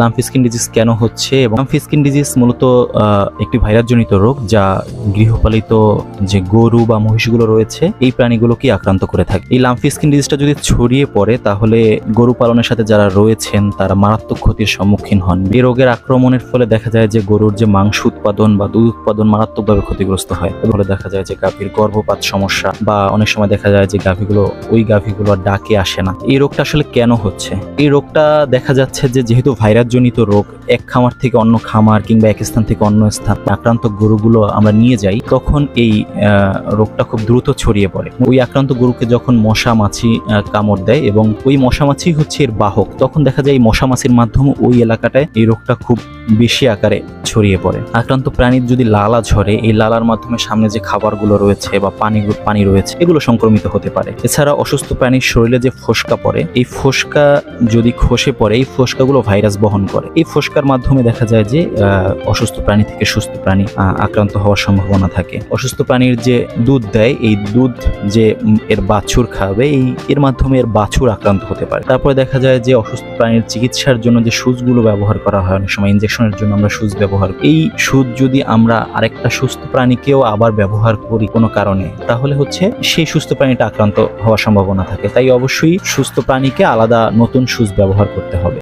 Lumpy skin disease কেন হচ্ছে এবং লাম্পি স্কিন ডিজিজ মূলত একটি ভাইরাসজনিত রোগ যা গৃহপালিত যে গরু বা মহিষগুলো রয়েছে, এই প্রাণীগুলোকে আক্রান্ত করে থাকে। এই লাম্পি স্কিন ডিজিজটা যদি ছড়িয়ে পড়ে, তাহলে গরু পালনের সাথে যারা রয়েছেন, তারা মারাত্মক ক্ষতির সম্মুখীন হন। এই রোগের আক্রমণের ফলে দেখা যায় যে গরুর যে মাংস উৎপাদন বা দুধ উৎপাদন মারাত্মকভাবে ক্ষতিগ্রস্ত হয়। ফলে দেখা যায় যে গাভীর গর্ভপাত সমস্যা বা অনেক সময় দেখা যায় যে গাভীগুলো, ওই গাভীগুলো ডাকে আসে না। এই রোগটা আসলে কেন হচ্ছে? এই রোগটা দেখা যাচ্ছে যে যেহেতু ভাইরাসজনিত রোগ, এক খামার থেকে অন্য খামার কিংবা এক স্থান থেকে অন্য স্থান আক্রান্ত গরুগুলো আমরা নিয়ে যাই, তখন এই রোগটা খুব দ্রুত ছড়িয়ে পড়ে। ওই আক্রান্ত গরুকে যখন মশা মাছি কামড় দেয় এবং ওই মশা মাছি হচ্ছে এর বাহক, তখন দেখা যায় এই মশা মাছির মাধ্যমে ওই এলাকাটায় এই রোগটা খুব বেশি আকারে ছড়িয়ে পড়ে। আক্রান্ত প্রাণীর যদি লালা ঝরে, এই লালার মাধ্যমে সামনে যে খাবারগুলো রয়েছে বা পানি পানি রয়েছে, এগুলো সংক্রমিত হতে পারে। এছাড়া অসুস্থ প্রাণীর শরীরে যে ফোসকা পড়ে, এই ফোসকা যদি খসে পড়ে, এই ফোসকাগুলো ভাইরাস বহন করে। এই ফোসকার মাধ্যমে দেখা যায় যে অসুস্থ প্রাণী থেকে সুস্থ প্রাণী আক্রান্ত হওয়ার সম্ভাবনা থাকে। অসুস্থ প্রাণীর যে দুধ দেয়, এই দুধ যে এর বাছুর খাবে এই, এর মাধ্যমে এর বাছুর আক্রান্ত হতে পারে। তারপরে দেখা যায় যে, অসুস্থ প্রাণীর চিকিৎসার জন্য যে সুচগুলো ব্যবহার করা হয়, অনেক সময় ইনজেকশনের জন্য আমরা সুচ ব্যবহার করি। এই সুচ যদি আমরা আরেকটা সুস্থ প্রাণীকেও আবার ব্যবহার করি কোনো কারণে, তাহলে হচ্ছে সেই সুস্থ প্রাণীটা আক্রান্ত হওয়ার সম্ভাবনা থাকে। তাই অবশ্যই সুস্থ প্রাণীকে আলাদা নতুন সুচ ব্যবহার করতে হবে।